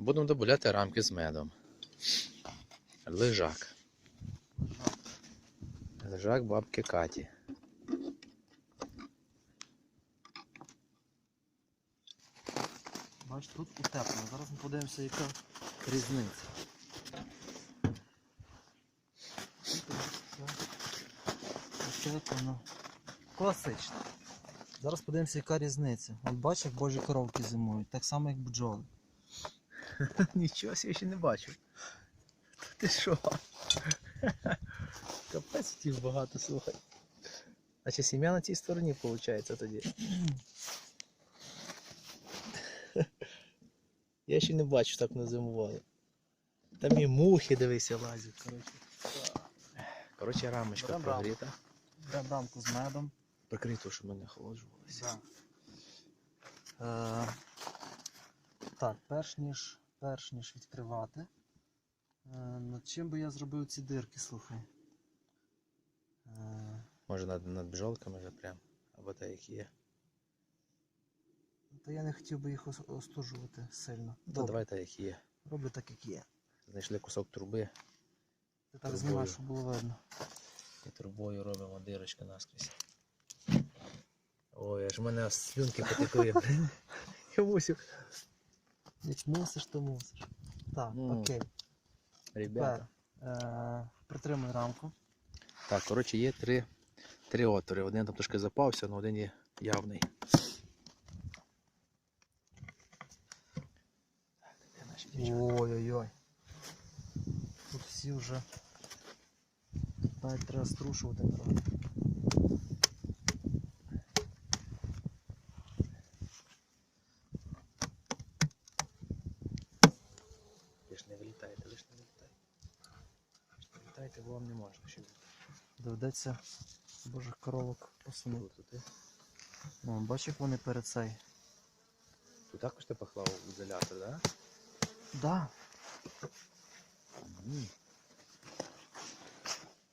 Будемо добавляти рамки з медом. Лежак. Лежак бабки Каті. Бач, тут утеплено. Зараз ми подивимося, яка різниця. Утеплено. Класично. Зараз подивимося, яка різниця. От бачиш, божі коровки зимують, так само, як бджоли. Нічого я ще не бачив. Ти що? Капець втів багато, слухай. Значить сім'я на цій стороні виходить тоді. Я ще не бачу, так не зимували. Там і мухи, дивися, лазять. Коротше, коротше рамочка Берем прогріта. Рамку з медом. Прикрито, щоб ми не охолоджувалися. Да. Е, так, перш ніж, перш ніж відкривати. Е, над чим би я зробив ці дирки, слухай. Е, Може над, над бджолками вже прям. Або те, які є. та я не хотів би їх ос- остужувати сильно. Та Добре, давай те, які є. роблю так, як є. Знайшли кусок труби. Ти так знімаєш, щоб було видно. І трубою робимо дирочку наскрізь. Ой, аж в мене аж слюнки потекли. Я мусив. Як мусиш, то мусиш. Так, Ну, окей. Ребята. Тепер е, притримуй рамку. Так, коротше, є три, три отвори. Один там трошки запався, але один є явний. Де наші дівчата? Ой-ой-ой. Тут всі вже. Навіть треба струшувати трохи. Не вилітаєте, ви ж не вилітаєте. Ви ж не вилітаєте, бо вам не можна. Ви Доведеться божих коровок посунути. Ну, бачиш, як вони перед цей. тут також ти поклав ізолятор, так? Да. Мгм.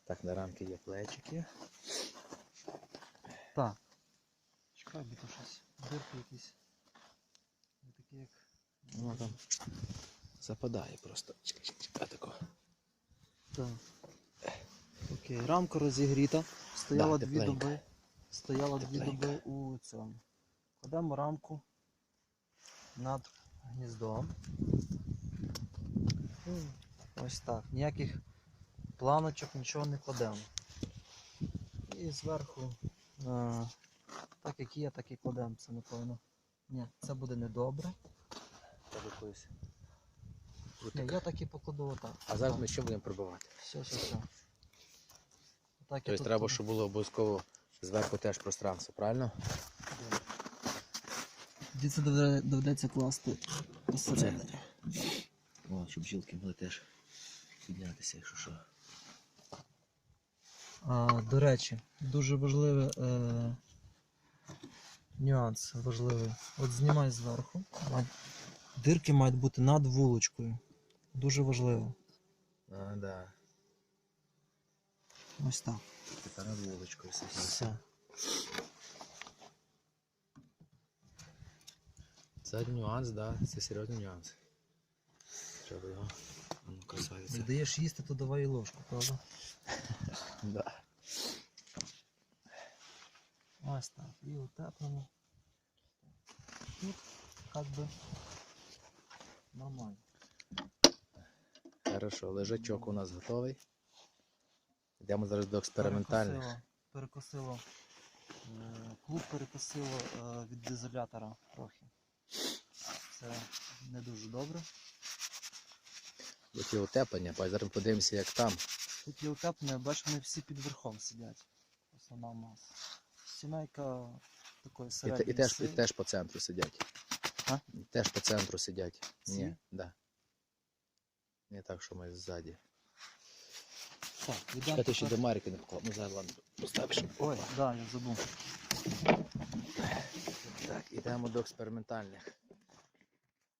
Так, на рамки є плечики. Так. Чекай, бо то щось. Дирки якісь. Не такі як. Воно там западає просто. Чекай, чекай, чекай, тако. Так. Окей, рамка розігріта. Стояла Да, дві тепленька. доби. Стояла дві доби у цьому. Кладемо рамку над гніздом. Ось так. Ніяких планочок, нічого не кладемо. І зверху, е, так як є, так і кладемо. Це напевно. Ні, це буде недобре. Якоюсь. Ні, я так і покладу отак. А зараз ми що будемо пробувати? Все, все, все. Так, Тобто треба, щоб було обов'язково зверху теж пространство, правильно? Тоді це доведе- доведеться класти посередині. О, щоб бджілки могли теж піднятися, якщо що. А, до речі, дуже важливий е, нюанс важливий. От знімай зверху. Дирки мають бути над вулочкою. Дуже важливо. А, да. Ось так. Тепер вуличкою сидіть. Все. Це нюанс, да, це серйозний нюанс. Треба його. Ну, красавиця. Не даєш їсти, то давай і ложку, правда? Да. Ось так. І утеплено. Тут як би нормально. Хорошо, лежачок у нас готовий. Йдемо зараз до експериментальних. Перекосило, перекосило е, клуб перекосило е, від дизелятора трохи. Це не дуже добре. Тут є утеплення, зараз подивимося, як там. Тут є утеплення, бачиш, вони всі під верхом сидять. Основна маса. Сімейка такої І, середньої і, теж, і теж по центру сидять. А? І Теж по центру сидять. Ці? Ні, да. Не так, що ми ззаді. Так, ти ще до Марики не поклав. Ну, зараз ладно, поставиш. Ой, так, да, я забув. Так, ідемо до експериментальних.